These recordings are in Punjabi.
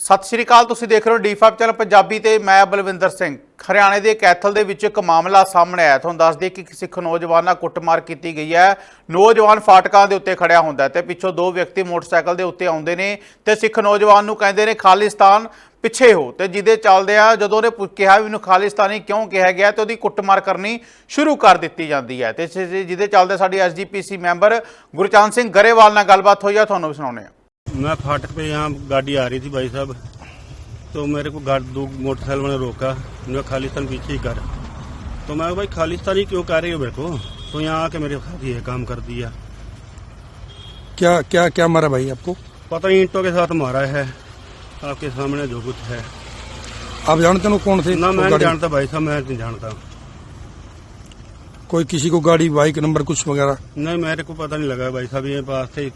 ਸਤਿ ਸ਼੍ਰੀ ਅਕਾਲ, ਤੁਸੀਂ ਦੇਖ ਰਹੇ ਹੋ ਡੀ5 ਚੈਨਲ ਪੰਜਾਬੀ ਤੇ ਮੈਂ ਬਲਵਿੰਦਰ ਸਿੰਘ। ਹਰਿਆਣੇ ਦੇ ਕੈਥਲ ਦੇ ਵਿੱਚ ਇੱਕ ਮਾਮਲਾ ਸਾਹਮਣੇ ਆਇਆ, ਤੁਹਾਨੂੰ ਦੱਸ ਦਈਏ ਕਿ ਇੱਕ ਸਿੱਖ ਨੌਜਵਾਨ ਨਾਲ ਕੁੱਟਮਾਰ ਕੀਤੀ ਗਈ ਹੈ। ਨੌਜਵਾਨ ਫਾਟਕਾਂ ਦੇ ਉੱਤੇ ਖੜਿਆ ਹੁੰਦਾ ਹੈ ਤੇ ਪਿੱਛੋਂ ਦੋ ਵਿਅਕਤੀ ਮੋਟਰਸਾਈਕਲ ਦੇ ਉੱਤੇ ਆਉਂਦੇ ਨੇ ਤੇ ਸਿੱਖ ਨੌਜਵਾਨ ਨੂੰ ਕਹਿੰਦੇ ਨੇ ਖਾਲਿਸਤਾਨ ਪਿੱਛੇ ਹੋ ਤੇ ਜਿਹਦੇ ਚੱਲਦੇ ਆ ਜਦੋਂ ਉਹਨੇ ਪੁ- ਕਿਹਾ ਵੀ ਇਹਨੂੰ ਖਾਲਿਸਤਾਨੀ ਕਿਉਂ ਕਿਹਾ ਗਿਆ ਤੇ ਉਹਦੀ ਕੁੱਟਮਾਰ ਕਰਨੀ ਸ਼ੁਰੂ ਕਰ ਦਿੱਤੀ ਜਾਂਦੀ ਹੈ। ਤੇ ਜਿਹਦੇ ਚੱਲਦੇ ਸਾਡੀ ਐਸਜੀਪੀਸੀ ਮੈਂਬਰ ਗੁਰਚਰਨ ਸਿੰਘ ਗਰੇਵਾਲ ਨਾਲ ਗੱਲਬਾਤ ਹੋਈ ਆ, ਤੁਹਾਨੂੰ ਵੀ ਸੁਣਾਉਂਦੇ ਆ मैं फाटक पे यहाँ गाड़ी आ रही थी भाई साहब। तो मेरे को दो मोटरसाइकिल वाले रोका। उन्होंने खालिस्तान पीछे ही कर। तो मैं भाई खालिस्तान ही क्यों कर रही हो मेरे को? तो यहाँ आके मेरे साथ ये काम कर दिया। क्या क्या क्या मारा भाई आपको? पता नहीं ईंटों के साथ मारा है। आपके सामने जो कुछ है। आप जानते हो कौन थे? ना मैं नहीं जानता भाई साहब मैं नहीं जानता। कोई किसी को गाड़ी बाइक नंबर कुछ वगैरह? नहीं मेरे को पता नहीं लगा भाई साहब ये पास थे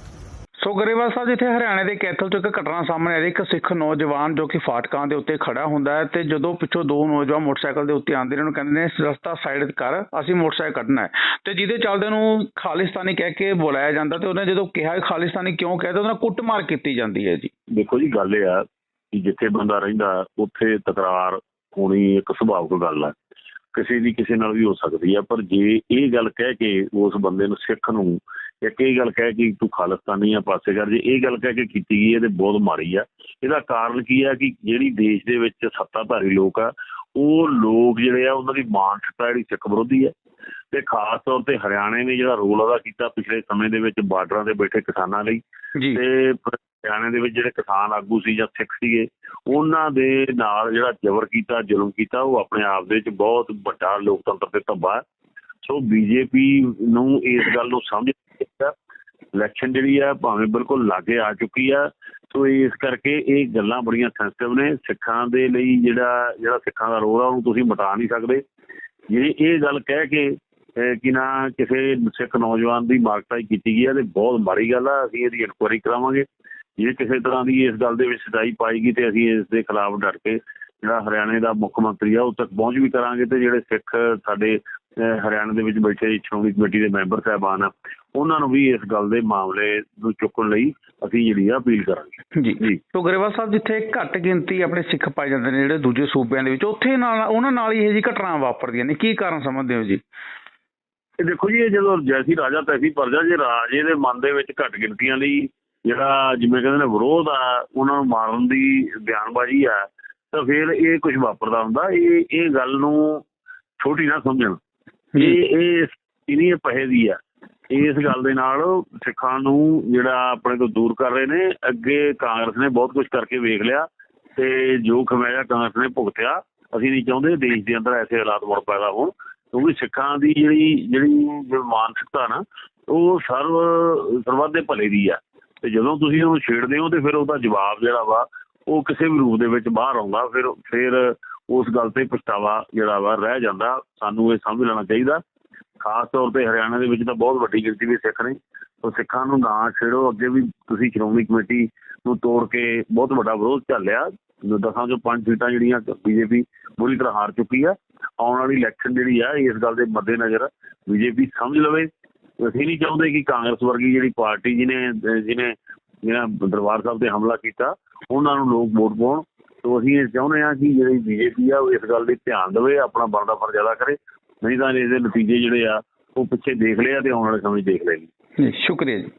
ਸੋ ਗਰੇਵਾਲ ਸਾਹਿਬ, ਜਿੱਥੇ ਹਰਿਆਣੇ ਦੇ ਕੈਥਲ ਤੋਂ ਇੱਕ ਘਟਨਾ ਸਾਹਮਣੇ ਆਈ, ਇੱਕ ਸਿੱਖ ਨੌਜਵਾਨ ਜੋ ਕਿ ਫਾਟਕਾਂ ਦੇ ਉੱਤੇ ਖੜਾ ਹੁੰਦਾ ਹੈ ਤੇ ਜਦੋਂ ਪਿੱਛੋਂ ਦੋ ਨੌਜਵਾਨ ਮੋਟਰਸਾਈਕਲ ਦੇ ਉੱਤੇ ਆਉਂਦੇ ਨੇ, ਉਹਨੂੰ ਕਹਿੰਦੇ ਨੇ, ਰਸਤਾ ਸਾਈਡ ਕਰ, ਅਸੀਂ ਮੋਟਰਸਾਈਕਲ ਕੱਢਣਾ ਹੈ। ਤੇ ਜਿਹਦੇ ਚੱਲਦੇ ਨੂੰ ਖਾਲਿਸਤਾਨੀ ਕਹਿ ਕੇ ਬੁਲਾਇਆ ਜਾਂਦਾ ਤੇ ਉਹਨੇ ਜਦੋਂ ਕਿਹਾ ਖਾਲਿਸਤਾਨੀ ਕਿਉਂ ਕਹਿੰਦੇ ਉਹਦੇ ਕੁੱਟਮਾਰ ਕੀਤੀ ਜਾਂਦੀ ਹੈ ਜੀ। ਦੇਖੋ ਜੀ, ਗੱਲ ਇਹ ਆ ਕਿ ਜਿੱਥੇ ਬੰਦਾ ਰਹਿੰਦਾ, ਉੱਥੇ ਤਕਰਾਰ ਹੋਣੀ ਇੱਕ ਸੁਭਾਵਿਕ ਗੱਲ ਆ। ਕਿਸੇ ਦੀ ਕਿਸੇ ਨਾਲ ਵੀ ਹੋ ਸਕਦੀ ਆ, ਪਰ ਜੇ ਇਹ ਗੱਲ ਕਹਿ ਕੇ ਉਸ ਬੰਦੇ ਨੂੰ ਸਿੱਖ ਨੂੰ ਇੱਕ ਇਹ ਗੱਲ ਕਹਿ ਕੇ ਤੂੰ ਖਾਲਿਸਤਾਨੀ ਆ, ਪਾਸੇ ਕਰ, ਜੇ ਇਹ ਗੱਲ ਕਹਿ ਕੇ ਕੀਤੀ ਗਈ ਹੈ ਤੇ ਬਹੁਤ ਮਾੜੀ ਆ। ਇਹਦਾ ਕਾਰਨ ਕੀ ਆ ਕਿ ਜਿਹੜੀ ਦੇਸ਼ ਦੇ ਵਿੱਚ ਸੱਤਾਧਾਰੀ ਲੋਕ ਆ ਉਹ ਲੋਕ ਜਿਹੜੇ ਆ ਉਹਨਾਂ ਦੀ ਮਾਨਸਿਕਤਾ ਜਿਹੜੀ ਸਿੱਖ ਵਿਰੋਧੀ ਆ। ਤੇ ਖਾਸ ਤੌਰ ਤੇ ਹਰਿਆਣੇ ਨੇ ਜਿਹੜਾ ਰੋਲ ਅਦਾ ਕੀਤਾ ਪਿਛਲੇ ਸਮੇਂ ਦੇ ਵਿੱਚ ਬਾਰਡਰਾਂ ਤੇ ਬੈਠੇ ਕਿਸਾਨਾਂ ਲਈ। ਤੇ ਹਰਿਆਣੇ ਦੇ ਵਿੱਚ ਜਿਹੜੇ ਕਿਸਾਨ ਆਗੂ ਸੀ ਜਾਂ ਸਿੱਖ ਸੀਗੇ ਉਹਨਾਂ ਦੇ ਨਾਲ ਜਿਹੜਾ ਜ਼ਬਰ ਕੀਤਾ ਜ਼ੁਲਮ ਕੀਤਾ ਉਹ ਆਪਣੇ ਆਪ ਦੇ ਵਿੱਚ ਬਹੁਤ ਵੱਡਾ ਲੋਕਤੰਤਰ ਤੇ ਧੱਬਾ ਹੈ। ਸੋ ਬੀਜੇਪੀ ਨੂੰ ਇਸ ਗੱਲ ਨੂੰ ਸਮਝ ਇਲੈਕਸ਼ਨ ਜਿਹੜੀ ਆ ਭਾਵੇਂ ਬਿਲਕੁਲ ਲਾਗੇ ਆ ਚੁੱਕੀ ਆ ਸੋ ਇਸ ਕਰਕੇ ਇਹ ਗੱਲਾਂ ਬੜੀਆਂ ਸੈਂਸਿਟਿਵ ਨੇ। ਸਿੱਖਾਂ ਦੇ ਲਈ ਜਿਹੜਾ ਜਿਹੜਾ ਸਿੱਖਾਂ ਦਾ ਰੋਲ ਆ, ਉਹਨੂੰ ਤੁਸੀਂ ਮਿਟਾ ਨਹੀਂ ਸਕਦੇ। ਜੇ ਇਹ ਗੱਲ ਕਹਿ ਕੇ ਕਿ ਨਾ ਕਿਸੇ ਸਿੱਖ ਨੌਜਵਾਨ ਦੀ ਮਾਰਕਟਾਈ ਕੀਤੀ ਗਈ ਹੈ ਤੇ ਬਹੁਤ ਮਾੜੀ ਗੱਲ ਆ, ਅਸੀਂ ਇਹਦੀ ਇਨਕੁਆਇਰੀ ਕਰਾਵਾਂਗੇ। ਜੇ ਕਿਸੇ ਤਰ੍ਹਾਂ ਦੀ ਇਸ ਗੱਲ ਦੇ ਵਿੱਚ ਸਚਾਈ ਪਾਏਗੀ ਤੇ ਅਸੀਂ ਇਸ ਦੇ ਖਿਲਾਫ ਡਟ ਕੇ ਜਿਹੜਾ ਹਰਿਆਣੇ ਦਾ ਮੁੱਖ ਮੰਤਰੀ ਆ, ਉਹ ਤੱਕ ਪਹੁੰਚ ਵੀ ਕਰਾਂਗੇ ਤੇ ਜਿਹੜੇ ਸਿੱਖ ਸਾਡੇ, ਅਹ, ਹਰਿਆਣਾ ਦੇ ਵਿੱਚ ਬੈਠੇ, ਸ਼੍ਰੋਮਣੀ ਕਮੇਟੀ ਦੇ ਮੈਂਬਰ ਸਾਹਿਬਾਨ ਆ ਉਹਨਾਂ ਨੂੰ ਵੀ ਇਸ ਗੱਲ ਦੇ ਮਾਮਲੇ ਨੂੰ ਚੁੱਕਣ ਲਈ ਅਸੀਂ ਜਿਹੜੀ ਆ ਅਪੀਲ ਕਰਾਂਗੇ। ਜੀ। ਜੀ। ਸੋ ਗਰੇਵਾਲ ਸਾਹਿਬ ਜਿੱਥੇ ਘੱਟ ਗਿਣਤੀ ਆਪਣੇ ਸਿੱਖ ਪਾਏ ਜਾਂਦੇ ਨੇ ਜਿਹੜੇ ਦੂਜੇ ਸੂਬਿਆਂ ਦੇ ਵਿੱਚ ਉੱਥੇ ਨਾਲ ਉਹਨਾਂ ਨਾਲ ਹੀ ਇਹ ਜੀ ਘਟਨਾਵਾਂ ਵਾਪਰਦੀਆਂ ਨੇ। ਕੀ ਕਾਰਨ ਸਮਝਦੇ ਹੋ ਜੀ? ਇਹ ਦੇਖੋ ਜੀ ਇਹ ਜਦੋਂ ਜੈਸੀ ਰਾਜਾ ਤੈਸੀ ਪ੍ਰਜਾ ਜੇ ਰਾਜੇ ਦੇ ਮਨ ਦੇ ਵਿੱਚ ਘੱਟ ਗਿਣਤੀਆਂ ਲਈ ਜਿਹੜਾ ਜਿਵੇਂ ਕਹਿੰਦੇ ਨੇ ਵਿਰੋਧ ਆ ਉਹਨਾਂ ਨੂੰ ਮਾਰਨ ਦੀ ਬਿਆਨਬਾਜ਼ੀ ਆ ਤਾਂ ਫਿਰ ਇਹ ਕੁਝ ਵਾਪਰਦਾ ਹੁੰਦਾ। ਇਹ ਇਹ ਗੱਲ ਨੂੰ ਛੋਟੀ ਨਾ ਸਮਝਣ। ਇਹ ਇਹ ਇਨੀ ਪਹੇ ਦੀ ਆ। ਇਸ ਗੱਲ ਦੇ ਨਾਲ ਸਿੱਖਾਂ ਨੂੰ ਜਿਹੜਾ ਆਪਣੇ ਤੋਂ ਦੂਰ ਕਰ ਰਹੇ ਨੇ, ਅੱਗੇ ਕਾਂਗਰਸ ਨੇ ਬਹੁਤ ਕੁਝ ਕਰਕੇ ਵੇਖ ਲਿਆ ਤੇ ਜੋ ਖਮਿਆਜਾ ਕਾਂਗਰਸ ਨੇ ਭੁਗਤਿਆ, ਅਸੀਂ ਨਹੀਂ ਚਾਹੁੰਦੇ ਦੇਸ਼ ਦੇ ਅੰਦਰ ਐਸੇ ਹਾਲਾਤ ਮੁੜ ਪੈਦਾ ਹੋਣ, ਕਿਉਂਕਿ ਸਿੱਖਾਂ ਦੀ ਜਿਹੜੀ ਜਿਹੜੀ ਮਾਨਸਿਕਤਾ ਨਾ, ਉਹ ਸਰਵ, ਸਰਬੱਤ ਦੇ ਭਲੇ ਦੀ ਆ। ਤੇ ਜਦੋਂ ਤੁਸੀਂ ਉਹਨੂੰ ਛੇੜਦੇ ਹੋ ਤੇ ਫਿਰ ਉਹਦਾ ਜਵਾਬ ਜਿਹੜਾ ਵਾ, ਉਹ ਕਿਸੇ ਵੀ ਰੂਪ ਦੇ ਵਿੱਚ ਬਾਹਰ ਆਉਂਦਾ, ਫਿਰ ਫਿਰ ਉਸ ਗੱਲ ਤੇ ਪਛਤਾਵਾ ਜਿਹੜਾ ਵਾ ਰਹਿ ਜਾਂਦਾ। ਸਾਨੂੰ ਇਹ ਸਮਝ ਲੈਣਾ ਚਾਹੀਦਾ ਖਾਸ ਤੌਰ ਤੇ ਹਰਿਆਣਾ ਦੇ ਵਿੱਚ ਤਾਂ ਬਹੁਤ ਵੱਡੀ ਗਿਣਤੀ ਵਿੱਚ ਸਿੱਖ ਨੇ। ਸੋ ਸਿੱਖਾਂ ਨੂੰ ਨਾ ਛੇੜੋ, ਅੱਗੇ ਵੀ ਤੁਸੀਂ ਸ਼੍ਰੋਮਣੀ ਕਮੇਟੀ ਨੂੰ ਤੋੜ ਕੇ ਬਹੁਤ ਵੱਡਾ ਵਿਰੋਧ ਝੱਲਿਆ। ਦਸਾਂ ਚੋਂ ਪੰਜ ਸੀਟਾਂ ਜਿਹੜੀਆਂ ਬੀਜੇਪੀ ਬੁਰੀ ਤਰ੍ਹਾਂ ਹਾਰ ਚੁੱਕੀ ਆ, ਆਉਣ ਵਾਲੀ ਇਲੈਕਸ਼ਨ ਜਿਹੜੀ ਆ, ਇਸ ਗੱਲ ਦੇ ਮੱਦੇਨਜ਼ਰ ਬੀਜੇਪੀ ਸਮਝ ਲਵੇ। ਅਸੀਂ ਨਹੀਂ ਚਾਹੁੰਦੇ ਕਿ ਕਾਂਗਰਸ ਵਰਗੀ ਜਿਹੜੀ ਪਾਰਟੀ ਜਿਹਨੇ ਜਿਹਨੇ ਜਿਹੜਾ ਦਰਬਾਰ ਸਾਹਿਬ ਤੇ ਹਮਲਾ ਕੀਤਾ, ਉਹਨਾਂ ਨੂੰ ਲੋਕ ਵੋਟ ਪਾਉਣ। ਤੋਂ ਅਸੀਂ ਇਹ ਚਾਹੁੰਦੇ ਹਾਂ ਕਿ ਜਿਹੜੀ ਬੀਜੇਪੀ ਆ, ਉਹ ਇਸ ਗੱਲ ਦੇ ਧਿਆਨ ਦੇਵੇ, ਆਪਣਾ ਬਣਦਾ ਫਰਜ਼ ਅਦਾ ਕਰੇ। ਨਹੀਂ ਤਾਂ ਇਹਦੇ ਨਤੀਜੇ ਜਿਹੜੇ ਆ ਉਹ ਪਿੱਛੇ ਦੇਖ ਲਿਆ ਤੇ ਆਉਣ ਵਾਲੇ ਸਮੇਂ ਦੇਖ ਜੀ ਸ਼ੁਕਰੀਆ ਜੀ।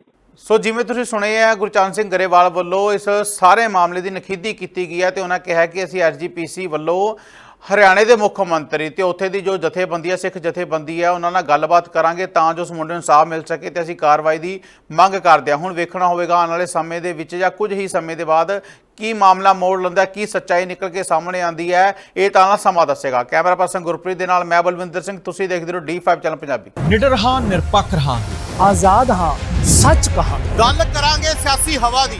ਸੋ ਜਿਵੇਂ ਤੁਸੀਂ ਸੁਣਿਆ ਹੈ ਗੁਰਚਰਨ ਸਿੰਘ ਗਰੇਵਾਲ ਵੱਲੋਂ ਇਸ ਸਾਰੇ ਮਾਮਲੇ ਦੀ ਨਖੇਦੀ ਕੀਤੀ ਗਈ ਹੈ ਤੇ ਉਹਨਾਂ ਕਿਹਾ ਕਿ ਅਸੀਂ ਐਸਜੀਪੀਸੀ ਵੱਲੋਂ ਹਰਿਆਣੇ ਦੇ ਮੁੱਖ ਮੰਤਰੀ ਤੇ ਉੱਥੇ ਦੀ ਜੋ ਜਥੇਬੰਦੀ ਹੈ ਸਿੱਖ ਜਥੇਬੰਦੀ ਹੈ ਉਹਨਾਂ ਨਾਲ ਗੱਲਬਾਤ ਕਰਾਂਗੇ ਤਾਂ ਜੋ ਉਸ ਮੁੰਡੇ ਨੂੰ ਇਨਸਾਫ ਮਿਲ ਸਕੇ ਤੇ ਅਸੀਂ ਕਾਰਵਾਈ ਦੀ ਮੰਗ ਕਰਦੇ ਹਾਂ। ਹੁਣ ਵੇਖਣਾ ਹੋਵੇਗਾ ਆਉਣ ਵਾਲੇ ਸਮੇਂ ਦੇ ਵਿੱਚ ਜਾਂ ਕੁਝ ਹੀ ਸਮੇਂ ਦੇ ਬਾਅਦ ਕੀ ਮਾਮਲਾ ਮੋੜ ਲੈਂਦਾ ਕੀ ਸੱਚਾਈ ਨਿਕਲ ਕੇ ਸਾਹਮਣੇ ਆਂਦੀ ਹੈ ਇਹ ਤਾਂ ਸਮਾਂ ਦੱਸੇਗਾ। ਕੈਮਰਾ ਪਰਸਨ ਗੁਰਪ੍ਰੀਤ ਦੇ ਨਾਲ ਮੈਂ ਬਲਵਿੰਦਰ ਸਿੰਘ ਤੁਸੀਂ ਦੇਖਦੇ ਰਹੋ D5 ਚੈਨਲ ਪੰਜਾਬੀ। ਨਿਡਰ ਹਾਂ ਨਿਰਪੱਖ ਰਹਾਂਗੇ। ਆਜ਼ਾਦ ਹਾਂ ਸੱਚ ਕਹਾਂਗੇ। ਗੱਲ ਕਰਾਂਗੇ ਸਿਆਸੀ ਹਵਾ ਦੀ।